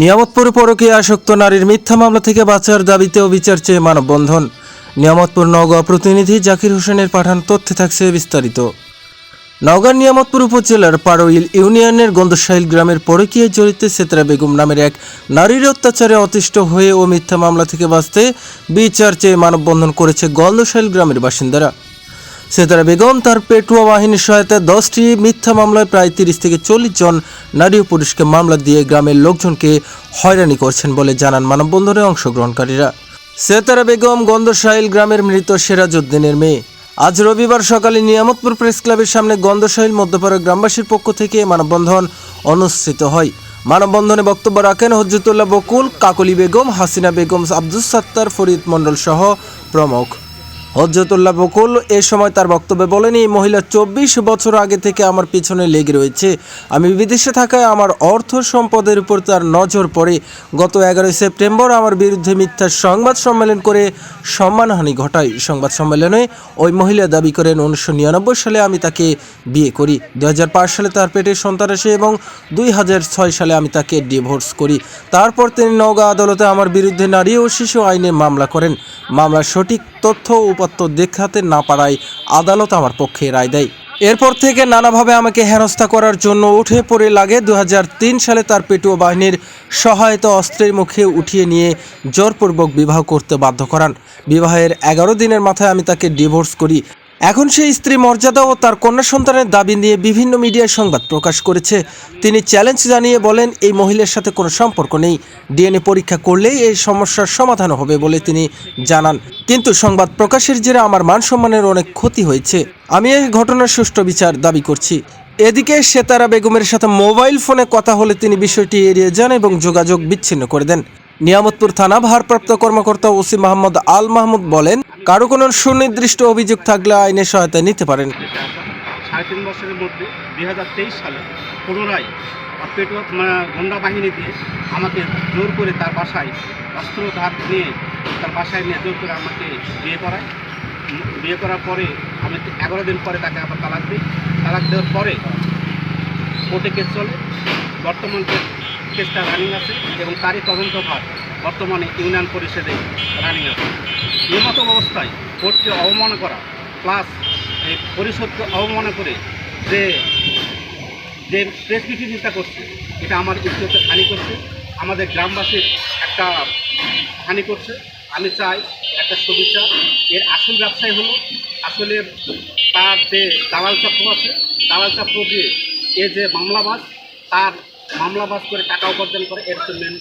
নিয়ামতপুর পরকে আসক্ত নারীর মিথ্যা মামলা থেকে বাঁচার দাবিতে বিচার চেয়ে মানববন্ধন। নিয়ামতপুর নওগাঁ প্রতিনিধি জাকির হোসেনের পাঠান তথ্যে থাকছে বিস্তারিত। নওগাঁ নিয়ামতপুর উপজেলার পারোইল ইউনিয়নের গন্ধশাইল গ্রামের পরকীয় জড়িত সেতরা বেগম নামের এক নারীর অত্যাচারে অতিষ্ঠ হয়ে ও মিথ্যা মামলা থেকে বাঁচতে বিচার চেয়ে মানববন্ধন করেছে গন্ধশাইল গ্রামের বাসিন্দারা। সেতারা বেগম, তার পেটুয়া বাহিনীর সহায়তায় দশটি মিথ্যা মামলায় প্রায় তিরিশ থেকে চল্লিশ জন নারী ও পুরুষকে মামলা দিয়ে গ্রামের লোকজনকে হয়রানি করছেন বলে জানান মানববন্ধনে অংশগ্রহণকারীরা। সেতারা বেগম গন্ধশাইল গ্রামের মৃত সিরাজউদ্দিনের মেয়ে। আজ রবিবার সকালে নিয়ামতপুর প্রেস ক্লাবের সামনে গন্ধশাইল মধ্যপাড়া গ্রামবাসীর পক্ষ থেকে মানববন্ধন অনুষ্ঠিত হয়। মানববন্ধনে বক্তব্য রাখেন হজরতুল্লাহ বকুল, কাকলি বেগম, হাসিনা বেগম, আব্দুস সাত্তার, ফরিদ মণ্ডল সহ প্রমুখ। হজরতুল্লাহ বকুল এ সময় তার বক্তব্যে বলেন মহিলা চব্বিশ বছর আগে থেকে আমার পিছনে লেগে রয়েছে। আমি বিদেশে থাকায় আমার অর্থ সম্পদের উপর তার নজর পড়ে। গত এগারোই সেপ্টেম্বর আমার বিরুদ্ধে মিথ্যা সংবাদ সম্মেলন করে সম্মানহানি ঘটায়। সংবাদ সম্মেলনে ওই মহিলা দাবি করেন, উনিশশো নিরানব্বই সালে আমি তাকে বিয়ে করি দু হাজার পাঁচ সালে তার পেটে সন্তান আসে এবং দুই হাজার ছয় সালে আমি তাকে ডিভোর্স করি। তারপর তিনি নওগাঁ আদালতে আমার বিরুদ্ধে নারী ও শিশু আইনে মামলা করেন। মামলার সঠিক তথ্য ও উপাত্ত দেখাতে না পারায় আদালত আমার পক্ষে রায় দেয়। এরপর থেকে নানাভাবে আমাকে হেনস্থা করার জন্য উঠে পড়ে লাগে দু হাজার তিন সালে তার পেটুয়া বাহিনীর সহায়তা অস্ত্রের মুখে উঠিয়ে নিয়ে জোরপূর্বক বিবাহ করতে বাধ্য করান। বিবাহের এগারো দিনের মাথায় আমি তাকে ডিভোর্স করি। এখন সেই স্ত্রী মর্যাদা ও তার কন্যা সন্তানের দাবি নিয়ে বিভিন্ন মিডিয়ায় সংবাদ প্রকাশ করেছে। তিনি চ্যালেঞ্জ জানিয়ে বলেন, এই মহিলার সাথে কোনো সম্পর্ক নেই। ডিএনএ পরীক্ষা করলেই এই সমস্যার সমাধান হবে বলে তিনি জানান। কিন্তু সংবাদ প্রকাশের জেরে আমার মান সম্মানের অনেক ক্ষতি হয়েছে। আমি এই ঘটনার সুষ্ঠু বিচার দাবি করছি। এদিকে সেতারা বেগমের সাথে মোবাইল ফোনে কথা হলে তিনি বিষয়টি এড়িয়ে যান এবং যোগাযোগ বিচ্ছিন্ন করে দেন। নিয়ামতপুর থানা ভারপ্রাপ্ত কর্মকর্তা ওসি মোহাম্মদ আল মাহমুদ বলেন কারও কোনো সুনির্দিষ্ট অভিযোগ থাকলে আইনের সহায়তা নিতে পারেন। সাড়ে তিন বছরের মধ্যে দুই হাজার তেইশ সালে পুনরায় পেটুয়া গন্ডা বাহিনী দিয়ে আমাকে জোর করে তার বাসায় অস্ত্র ধার নিয়ে, তার বাসায় নিয়ে জোর করে আমাকে বিয়ে করায়। বিয়ে করার পরে আমি এগারো দিন পরে তাকে আবার তালাক দিই। তালাক দেওয়ার পরে কোর্টে কেস চলে। বর্তমান কেস- কেসটা রানিং আছে এবং তারই তদন্তভার বর্তমানে ইউনিয়ন পরিষদে রানিং আছে। এই মতো অবস্থায় কোর্টকে অবমাননা করা প্লাস এই পরিষদকে অবমাননা করে যে যে প্রেস বিরোধিতা করছে, এটা আমার ইজ্জতে হানি করছে, আমাদের গ্রামবাসীর একটা হানি করছে। আমি চাই একটা সুবিচার এর আসল ব্যবসায় হলো, আসলে তার যে দালাল চক্র আছে, দালাল চক্র দিয়ে এ যে মামলাবাজ, তার মামলাবাজ করে টাকা উপার্জন করে, এর মেন